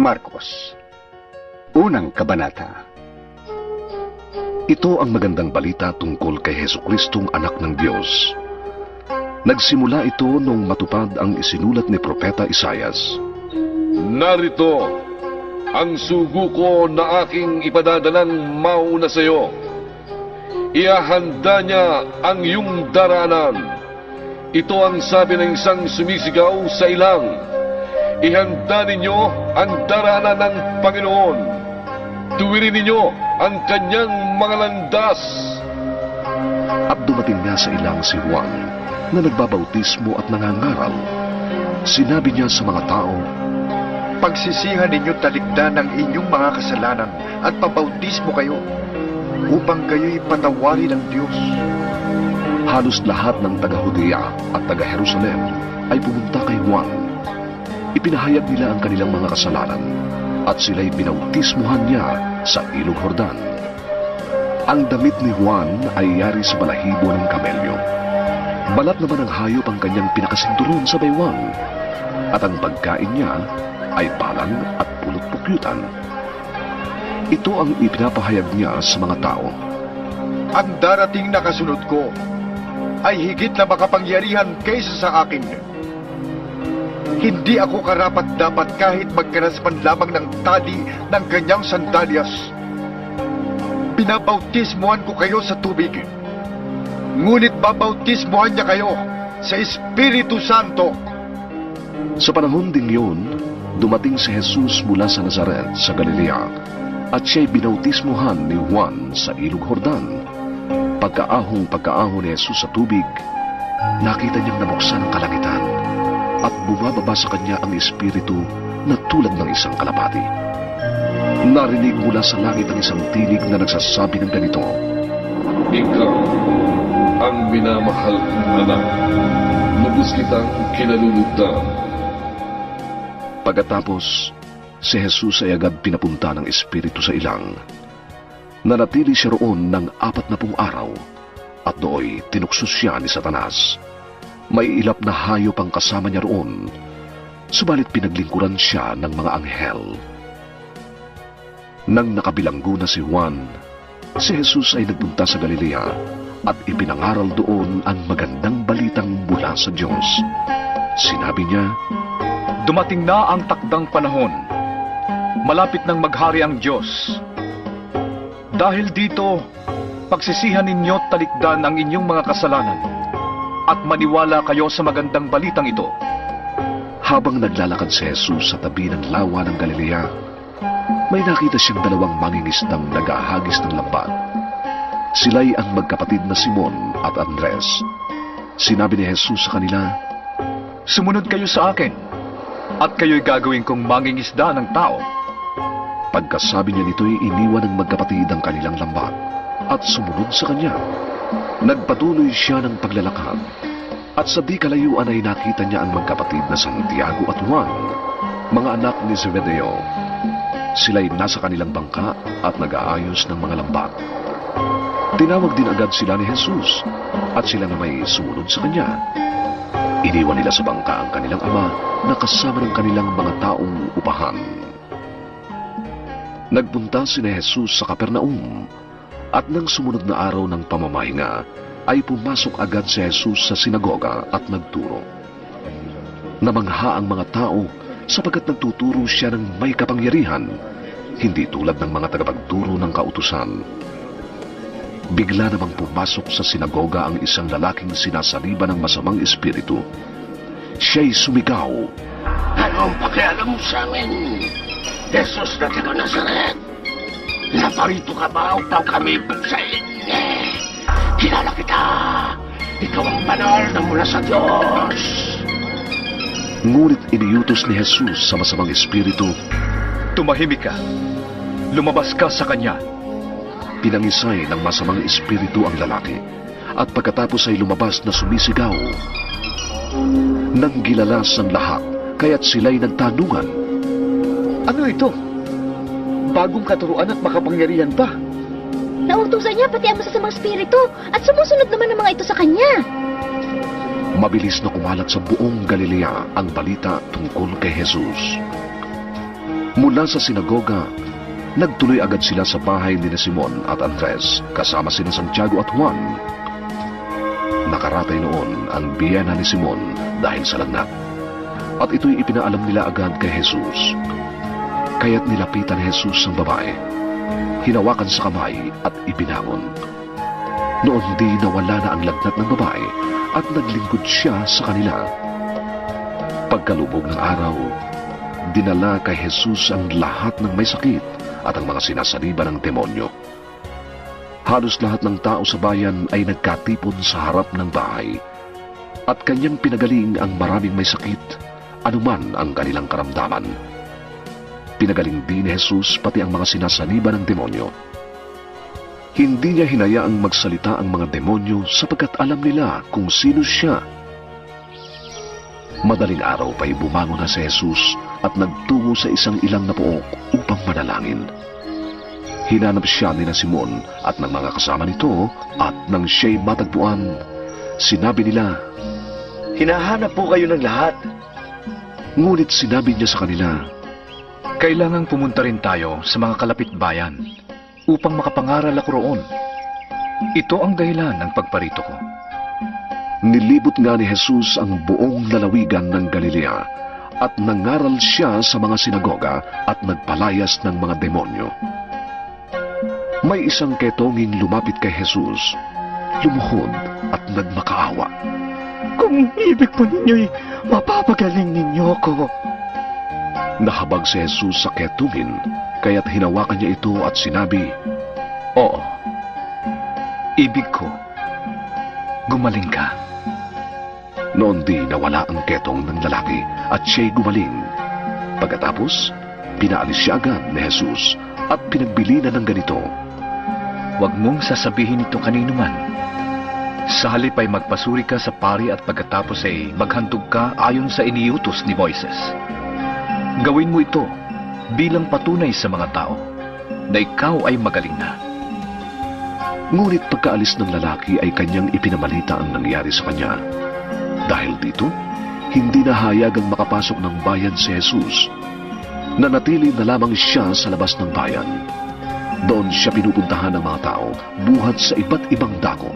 Marcos, unang kabanata. Ito ang magandang balita tungkol kay Heso Kristong anak ng Diyos. Nagsimula ito nung matupad ang isinulat ni Propeta Isayas. Narito ang sugo ko na aking ipadadalang mauna sa iyo. Iahanda niya ang iyong daranan. Ito ang sabi ng isang sumisigaw sa ilang. Ihanda ninyo ang daranan ng Panginoon. Tuwirin ninyo ang kanyang mga landas. At dumating nga sa ilang si Juan na nagbabautismo at nangangaral. Sinabi niya sa mga tao, Pagsisihan ninyo talikdan ang inyong mga kasalanan at pabautismo kayo upang kayo'y patawarin ng Diyos. halos lahat ng taga-Judea at taga-Jerusalem ay pumunta kay Juan. Ipinahayag nila ang kanilang mga kasalanan at sila'y binautismuhan niya sa ilog Hordan. Ang damit ni Juan ay yari sa balahibo ng kamelyo. Balat naman ang hayop ang kanyang pinakasinturon sa baywang at ang pagkain niya ay balang at pulot pukyutan. Ito ang ipinapahayag niya sa mga tao. Ang darating na kasunod ko ay higit na makapangyarihan kaysa sa akin. Hindi ako karapat dapat kahit magkaraspan lamang ng tali ng kanyang sandalyas. Pinabautismuhan ko kayo sa tubig. Ngunit babautismuhan niya kayo sa Espiritu Santo. Sa panahon ding yun, dumating si Jesus mula sa Nazaret sa Galilea at siya'y binautismuhan ni Juan sa ilog Hordan. Pagkaahong pagkaahon ni Jesus sa tubig, nakita niyang nabuksan ang kalangitan at bumababa sa kanya ang Espiritu na tulad ng isang kalapati. Narinig mula sa langit ang isang tinig na nagsasabi ng ganito, Ikaw ang minamahal kong anak. Lubos kitang kinalulugdan. Pagkatapos, si Jesus ay agad pinapunta ng Espiritu sa ilang. Nanatili siya roon ng apat na pung araw at dooy tinukso siya ni Satanas. May ilap na hayop ang kasama niya roon, subalit pinaglingkuran siya ng mga anghel. Nang nakabilanggo na si Juan, si Jesus ay nagpunta sa Galilea at ipinangaral doon ang magandang balitang mula sa Diyos. Sinabi niya, Dumating na ang takdang panahon. Malapit nang maghari ang Diyos. Dahil dito, pagsisihan ninyo talikdan ang inyong mga kasalanan at maniwala kayo sa magandang balitang ito. Habang naglalakad si Jesus sa tabi ng lawa ng Galilea, may nakita siyang dalawang mangingisdang nag-ahagis ng lambat. Sila'y ang magkapatid na Simon at Andres. Sinabi ni Jesus sa kanila, Sumunod kayo sa akin at kayo'y gagawin kong mangingisda ng tao. Pagkasabi niya nito'y iniwan ng magkapatid ang kanilang lambat at sumunod sa kanya. Nagpatuloy siya ng paglalakad at sa di kalayuan ay nakita niya ang magkapatid na Santiago at Juan, mga anak ni Zebedeo. Sila'y nasa kanilang bangka at nag-aayos ng mga lambat. Tinawag din agad sila ni Jesus at sila na may sumunod sa kanya. Iniwan nila sa bangka ang kanilang ama na kasama ng kanilang mga taong upahan. Nagpunta si na Jesus sa Kapernaum at nang sumunod na araw ng pamamahinga ay pumasok agad si Jesus sa sinagoga at nagturo. Namangha ang mga tao sapagkat nagtuturo siya ng may kapangyarihan, hindi tulad ng mga tagapagturo ng kautusan. Bigla namang pumasok sa sinagoga ang isang lalaking sinasaliba ng masamang espiritu. Siya'y sumigaw, Anong pakialam mo sa amin? Jesus na taga Nazaret. Naparito ka ba upang kami pagsain? Kilala kita. Ikaw ang banal na mula sa Diyos. ngunit iniutos ni Jesus sa masamang espiritu Tumahimik ka. Lumabas ka sa kanya. Pinangisay ng masamang espiritu ang lalaki at pagkatapos ay lumabas na sumisigaw. Nang gilalas ang lahat, kaya't sila'y nagtanungan. Ano ito? Bagong katuruan at makapangyarihan pa. Nautusan niya pati ang masasamang spirito at sumusunod naman ang mga ito sa kanya. Mabilis na kumalat sa buong Galilea ang balita tungkol kay Jesus. Mula sa sinagoga, nagtuloy agad sila sa bahay ni Simon at Andres kasama sina Santiago at Juan. Nakaratay noon ang biyena ni Simon dahil sa lagnat. At ito'y ipinaalam nila agad kay Jesus. Kaya't nilapitan ni Jesus ang babae. Hinawakan sa kamay at ibinangon. Noon di nawala na ang lagnat ng babae at naglingkod siya sa kanila. Pagkalubog ng araw, dinala kay Jesus ang lahat ng may sakit at ang mga sinasaniba ng demonyo. Halos lahat ng tao sa bayan ay nagkatipon sa harap ng bahay at kanyang pinagaling ang maraming may sakit, anuman ang kanilang karamdaman. Pinagaling din ni Jesus pati ang mga sinasaniba ng demonyo. Hindi niya hinayaang magsalita ang mga demonyo sapagkat alam nila kung sino siya. Madaling araw pa'y bumangon na si Jesus at nagtungo sa isang ilang na pook upang manalangin. Hinanap siya ni na Simon at ng mga kasama nito at nang siya'y matagpuan, sinabi nila, Hinahanap po kayo ng lahat. ngunit sinabi niya sa kanila, Kailangang pumunta rin tayo sa mga kalapit bayan upang makapangaral ako roon. Ito ang dahilan ng pagparito ko. Nilibot nga ni Jesus ang buong lalawigan ng Galilea at nangaral siya sa mga sinagoga at nagpalayas ng mga demonyo. May isang ketonging lumapit kay Jesus, lumuhod at nagmakaawa. Kung ibig po ninyo'y mapapagaling ninyo ko. Nahabag si Jesus sa ketungin, kaya't hinawakan niya ito at sinabi, Oo. Ibig ko. Gumaling ka. Noon di nawala ang ketong ng lalaki at siya'y gumaling. Pagkatapos, pinaalis siya agad ni Jesus at pinagbili na ng ganito. Huwag mong sasabihin ito kanino man. Sa halip ay magpasuri ka sa pari at pagkatapos ay maghandog ka ayon sa iniutos ni Moises. Gawin mo ito bilang patunay sa mga tao na ikaw ay magaling na. Ngunit pagkaalis ng lalaki ay kanyang ipinamalita ang nangyari sa kanya. Dahil dito, hindi na hayagang makapasok ng bayan si Jesus. Nanatili na lamang siya sa labas ng bayan. Doon siya pinupuntahan ng mga tao buhat sa iba't ibang dako.